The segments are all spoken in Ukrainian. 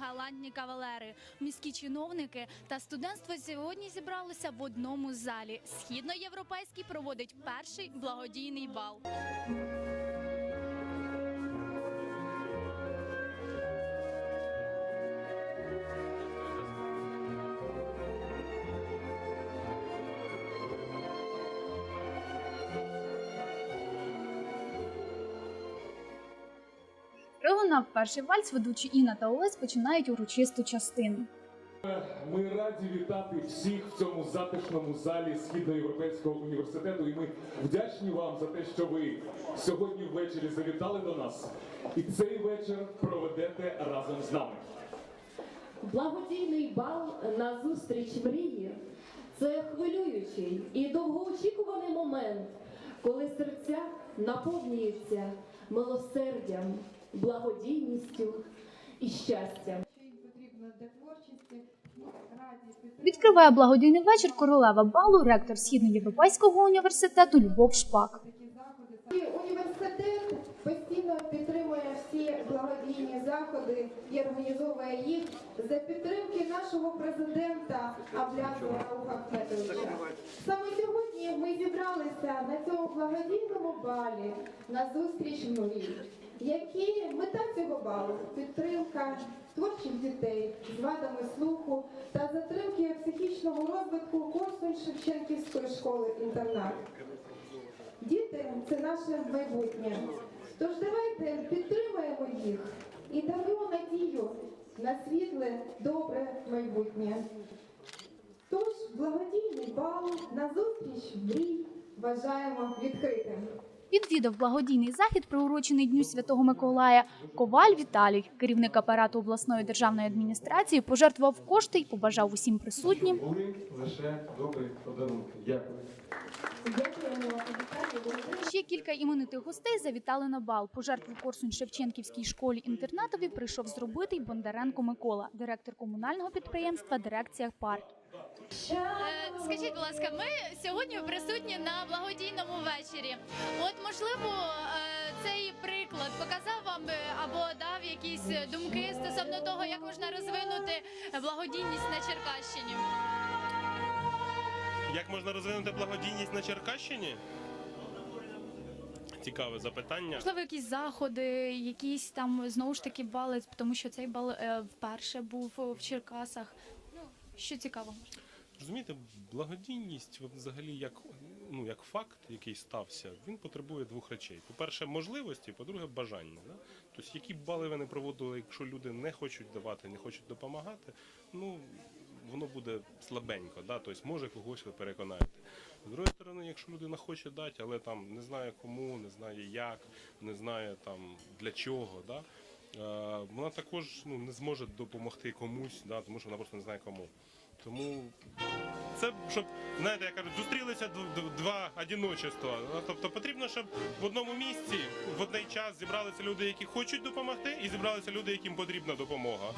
галантні кавалери. Міські чиновники та студентство сьогодні зібралися в одному залі. Східноєвропейський проводить перший благодійний бал. Пролунав перший вальс, ведучі Інна та Олесь починають урочисту частину. Ми раді вітати всіх в цьому затишному залі Східноєвропейського університету. І ми вдячні вам за те, що ви сьогодні ввечері завітали до нас. І цей вечір проведете разом з нами. Благодійний бал на зустріч мрії це хвилюючий і довгоочікуваний момент, коли серця наповнюються милосердям, благодійністю і щастям. що їм потрібно для творчості. Ми. Відкриває благодійний вечір королева балу, ректор Східноєвропейського університету Любов Шпак. Університет постійно підтримує всі благодійні заходи і організовує їх за підтримки нашого президента Аблязова Рауха Ахметовича. Саме сьогодні ми зібралися на цьому благодійному балі на зустріч мрій. Які мета цього балу підтримка творчих дітей з вадами слуху та затримки психічного розвитку Корсунь Шевченківської школи інтернат. Діти це наше майбутнє. Тож давайте підтримаємо їх і дамо надію на світле, добре майбутнє. Тож благодійний бал на зустріч мрій вважаємо відкритим. Відвідав благодійний захід, приурочений Дню Святого Миколая. Коваль Віталій, керівник апарату обласної державної адміністрації, пожертвував кошти і побажав усім присутнім лише добрі подарунки. Дякую. Ще кілька іменитих гостей завітали на бал. Пожертву Корсунь Шевченківській школі інтернатові прийшов зробити й Бондаренко Микола, директор комунального підприємства Дирекція парк. Скажіть, будь ласка, ми сьогодні присутні на благодійному вечорі. От можливо, е, цей приклад показав вам е, або дав якісь думки стосовно того, як можна розвинути благодійність на Черкащині. Як можна розвинути благодійність на Черкащині? Цікаве запитання. Можливо, якісь заходи, якісь там знову ж таки бали, тому що цей бал е, вперше був в Черкасах. Ну що цікаво. Розумієте, благодійність, взагалі, як, ну, як факт, який стався, він потребує двох речей: по-перше, можливості, по-друге, бажання. Да? Тобто, які б бали ви не проводили, якщо люди не хочуть давати, не хочуть допомагати, ну воно буде слабенько, да? тобто, може когось ви переконаєте. З другої сторони, якщо людина хоче дати, але там не знає кому, не знає як, не знає там для чого, да? Е, вона також ну, не зможе допомогти комусь, да? тому що вона просто не знає кому. Тому це щоб знаєте, я кажу, зустрілися дв- дв- два одиночества. Тобто потрібно, щоб в одному місці в одний час зібралися люди, які хочуть допомогти, і зібралися люди, яким потрібна допомога.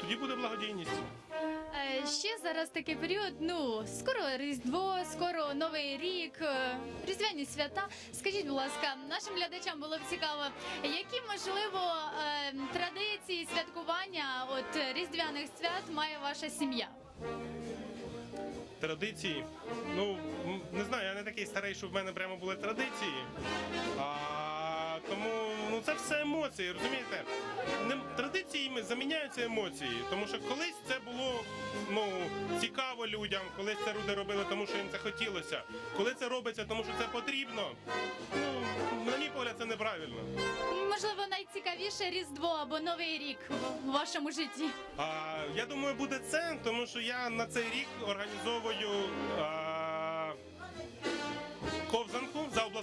Тоді буде благодійність. Ще зараз такий період. Ну скоро Різдво, скоро Новий рік, е, Різдвяні свята. Скажіть, будь ласка, нашим глядачам було б цікаво, які можливо е, традиції святкування от різдвяних свят має ваша сім'я? Традиції. Ну не знаю, я не такий старий, щоб в мене прямо були традиції. А, тому ну це все емоції, розумієте? Не, традиціями заміняються емоції. Тому що колись це було ну, цікаво людям, колись це люди робили, тому що їм це хотілося. Коли це робиться, тому що це потрібно, ну, на мій погляд, це неправильно. Можливо, найцікавіше Різдво або Новий рік в- вашому житті. А, я думаю, буде це, тому що я на цей рік організовую а, ковзанку за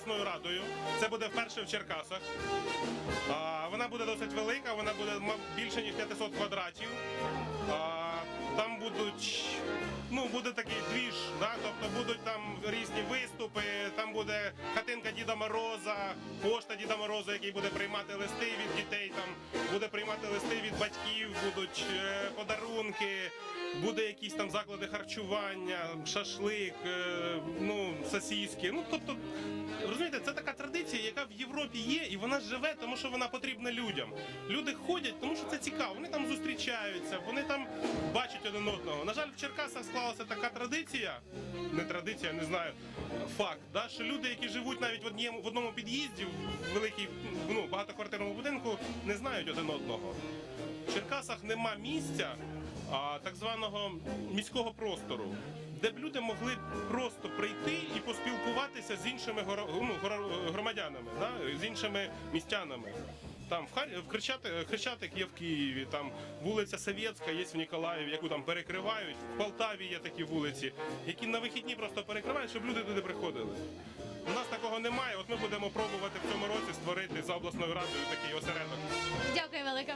обласною радою. Це буде вперше в Черкасах. Вона буде досить велика, вона буде більше ніж 500 квадратів. Там будуть ну буде такий двіж, да? тобто будуть там різні виступи, буде хатинка Діда Мороза, пошта Діда Мороза, який буде приймати листи від дітей, там буде приймати листи від батьків, будуть е, подарунки, буде якісь там заклади харчування, шашлик, е, ну сосіски. Ну тобто. Розумієте, це така традиція, яка в Європі є, і вона живе, тому що вона потрібна людям. Люди ходять, тому що це цікаво. Вони там зустрічаються, вони там бачать один одного. На жаль, в Черкасах склалася така традиція, не традиція, не знаю, факт, да, що люди, які живуть навіть в одному, в одному під'їзді, в великій ну, багатоквартирному будинку, не знають один одного. В Черкасах нема місця а, так званого міського простору, де б люди могли просто прийти і поспілкуватися з іншими ну, громадянами, да? з іншими містянами. Там в, Хрещатик, Хрещатик є в Києві, там вулиця Совєтська є в Ніколаєві, яку там перекривають. В Полтаві є такі вулиці, які на вихідні просто перекривають, щоб люди туди приходили. От ми будемо пробувати в цьому році створити за обласною радою такий осередок. Дякую велике.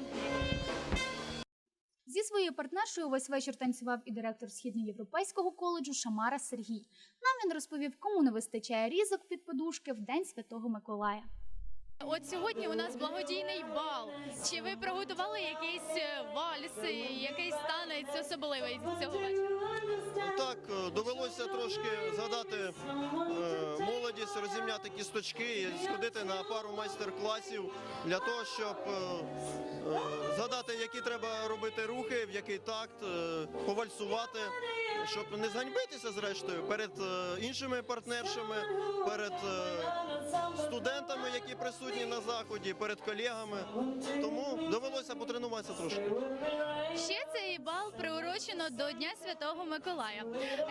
Зі своєю партнершою увесь вечір танцював і директор східноєвропейського коледжу Шамара Сергій. Нам він розповів, кому не вистачає різок під подушки в день Святого Миколая. От сьогодні у нас благодійний бал. Чи ви приготували якийсь е, вальс, якийсь танець особливий цього вечора? Так, е, довелося трошки згадати е, молодість, розім'яти кісточки і сходити на пару майстер-класів для того, щоб е, згадати, які треба робити рухи, в який такт, повальсувати, щоб не зганьбитися зрештою перед е, іншими партнершами, перед е, студентами, які присутні на заході, перед колегами. Тому довелося потренуватися трошки. Ще цей бал приурочено до Дня Святого Миколая.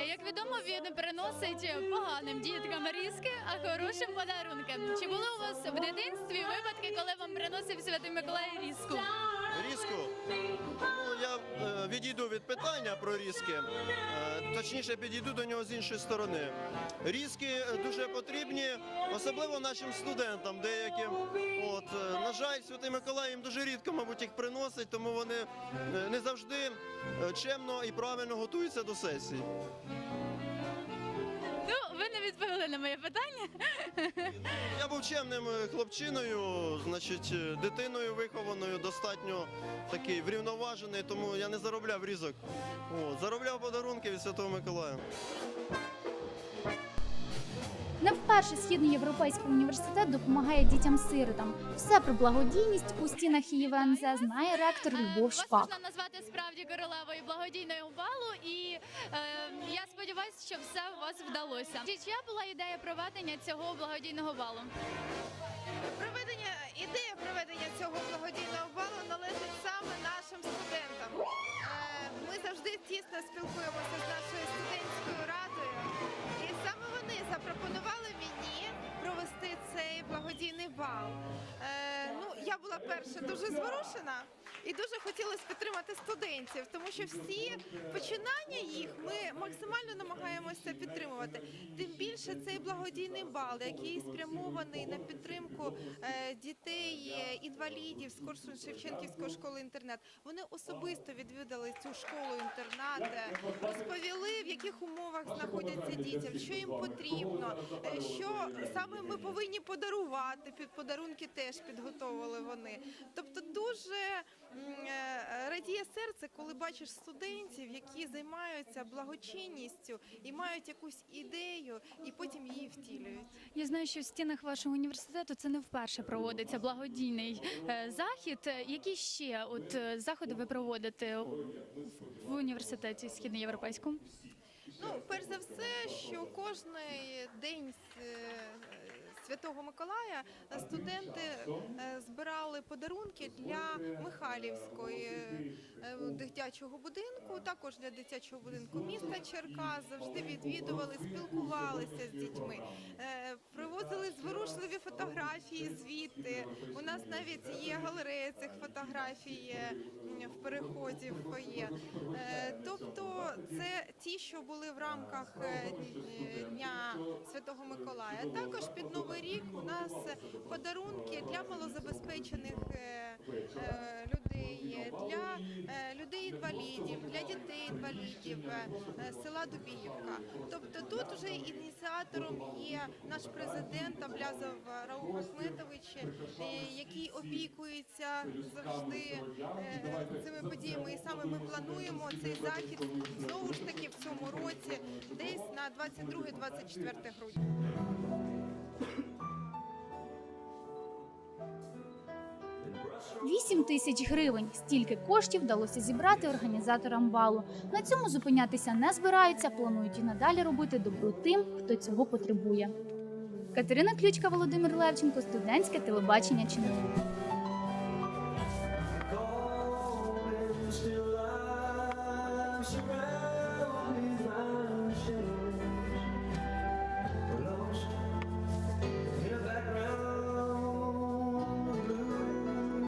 Як відомо, він приносить поганим діткам різки, а хорошим подарунки. Чи були у вас в дитинстві випадки, коли вам приносив Святий Миколай різку? Ну, я е, відійду від питання про різки. Е, точніше, підійду до нього з іншої сторони. Різки е, дуже потрібні, особливо нашим студентам деяким. От, на жаль, Святий Миколай їм дуже рідко, мабуть, їх приносить, тому вони не завжди чемно і правильно готуються до сесії. Не відповіли на моє питання. Я був чемним е, хлопчиною, значить, е, дитиною вихованою, достатньо такий врівноважений, тому я не заробляв різок. О, заробляв подарунки від Святого Миколая. Вперше Східноєвропейський університет допомагає дітям-сиротам. Все про благодійність у стінах ІВНЗ знає ректор Любов Вас Шпак. можна назвати справді королевою благодійного балу, і е, я сподіваюся, що все у вас вдалося. Чи чия була ідея проведення цього благодійного балу? Проведення ідея проведення цього благодійного балу належить саме нашим студентам. Е, Ми завжди тісно спілкуємося з я дуже зворушена і дуже хотілося підтримати студентів, тому що всі починання їх ми максимально намагаємося підтримувати. Тим більше цей благодійний бал, який спрямований на підтримку е, дітей, е, інвалідів з Корсун Шевченківської школи інтернат. Вони особисто відвідали цю школу інтернат, е, розповіли, в яких умовах знаходяться діти, що їм потрібно, що саме ми повинні подарувати. Під подарунки теж підготовили вони. Тобто дуже радіє серце, коли бачиш студентів, які займаються благочинністю і мають якусь ідею, і потім її втілюють. Я знаю, що в стінах вашого університету це не вперше проводиться благодійний е, захід. Е, Які ще от е, заходи ви проводите в університеті східноєвропейському? Ну, перш за все, що кожний день е, Святого Миколая студенти е, збирали подарунки для Михайлівської е, дитячого будинку, також для дитячого будинку міста Черкас. Завжди відвідували, спілкувалися з дітьми, Е, привозили зворушливі фотографії звідти. У нас навіть є галерея цих фотографій е, в переході в фоє. Е, Тобто це ті, що були в рамках е, Дня Святого Миколая. Також під Новий рік у нас подарунки для малозабезпечених села Дубіївка. Тобто тут вже ініціатором є наш президент Аблязов Рауф Ахметович, е, який опікується завжди е, цими подіями. І саме ми плануємо цей захід знову ж таки в цьому році, десь на 22-24 грудня. Вісім тисяч гривень. Стільки коштів вдалося зібрати організаторам балу. На цьому зупинятися не збираються. Планують і надалі робити добро тим, хто цього потребує. Катерина Ключка, Володимир Левченко, студентське телебачення ЧНУ.